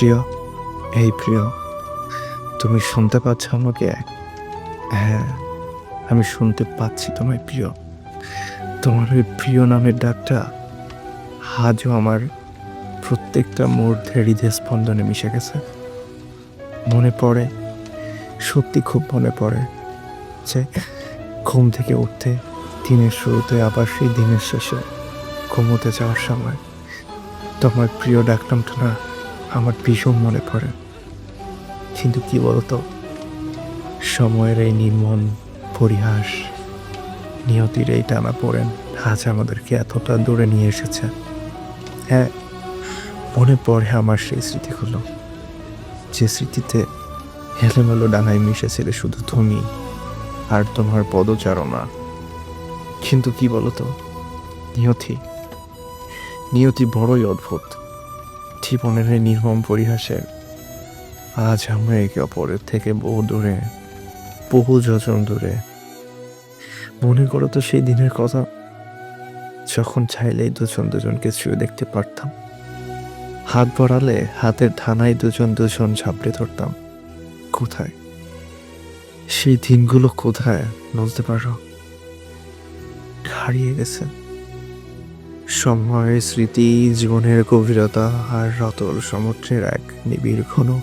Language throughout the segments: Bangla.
প্রিয়, এই প্রিয়, তুমি শুনতে পাচ্ছ আমাকে? হ্যাঁ আমি শুনতে পাচ্ছি তোমায় প্রিয়। তোমার ওই প্রিয় নামের ডাকটা আজও আমার প্রত্যেকটা মুহূর্তে হৃদয় স্পন্দনে মিশে গেছে। মনে পড়ে, সত্যি খুব মনে পড়ে যে ঘুম থেকে উঠতে, দিনের শুরুতে, আবার সেই দিনের শেষে ঘুমোতে যাওয়ার সময় তোমার প্রিয় ডাকনামটা না আমার ভীষণ মনে পড়ে। কিন্তু কি বলতো? সময়ের এই নির্মম পরিহাস নিয়তির এই টানা পড়েন আজ আমাদেরকে এতটা দূরে নিয়ে এসেছে। হ্যাঁ মনে পড়ে আমার সেই স্মৃতিগুলো। যে স্মৃতিতে হেলেমেলো ডানায় মিশেছিলে শুধু তুমি আর তোমার পদচারণা। কিন্তু কি বলতো? নিয়তি নিয়তি বড়ই অদ্ভুত। জীবনের এই নির্মম পরিহাসের আজ আমরা একে অপরের থেকে বহু দূরে, বহু যোজন দূরে। মনে করো তো সেই দিনের কথা, যখন চাইলেই দুজন দুজনকে ছুঁয়ে দেখতে পারতাম। হাত বাড়ালে হাতের ধানায় দুজন দুজন ঝাপড়ে ধরতাম। কোথায়? সেই দিনগুলো কোথায় বলতে পারো? হারিয়ে গেছে। সময়ের স্মৃতি, জীবনের গভীরতা আর রতর সমুদ্রের এক নিবিড় ঘন।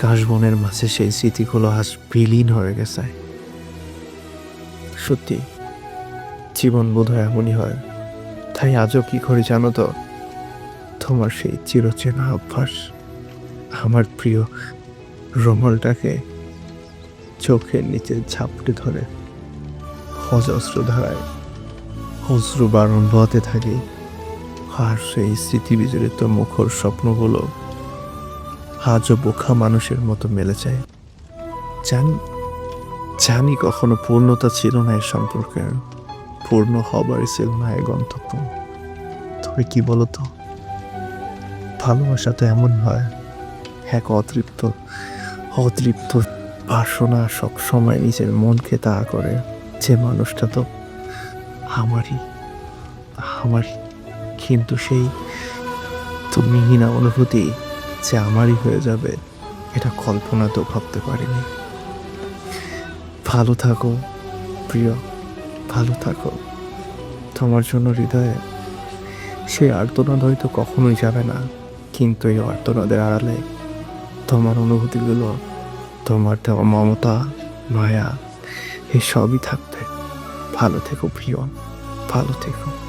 কাশবনের মাঝে সেই স্মৃতিগুলো আজ বিলীন হয়ে গেছে। সত্যি, জীবন বোধ হয় এমনই হয়। তাই আজও কি করি জানো তো? তোমার সেই চিরচেনা অভ্যাস, আমার প্রিয় রমলটাকে চোখের নিচে ঝাপটে ধরে অজস্র ধারায় অশ্রু বারণ বহতে থাকে, আর সেই স্মৃতি বিজড়িত মুখর স্বপ্নগুলো আজও বোখা মানুষের মতো মেলে যায়। জানি জানি কখনো পূর্ণতা ছিল না এর সম্পর্কে, পূর্ণ হবারই ছিল না এ গন্তব্য। তবে কি বলতো? ভালোবাসা তো এমন হয় এক অতৃপ্ত অতৃপ্ত বাসনা সবসময় নিজের মনকে তা করে, যে মানুষটা তো আমারই, আমার কিন্তু সেই তুমিহীনা অনুভূতি যে আমারই হয়ে যাবে, এটা কল্পনাতেও ভাবতে পারিনি। ভালো থাকো, প্রিয়, ভালো থাকো। তোমার জন্য হৃদয়ে সেই আর্তনাদ হয়তো কখনোই যাবে না, কিন্তু এই আর্তনাদের আড়ালে তোমার অনুভূতিগুলো, তোমার দেওয়া মমতা, মায়া এই সবই থাকবে। ভালো থেকো প্রিয়। ভালো থেকো।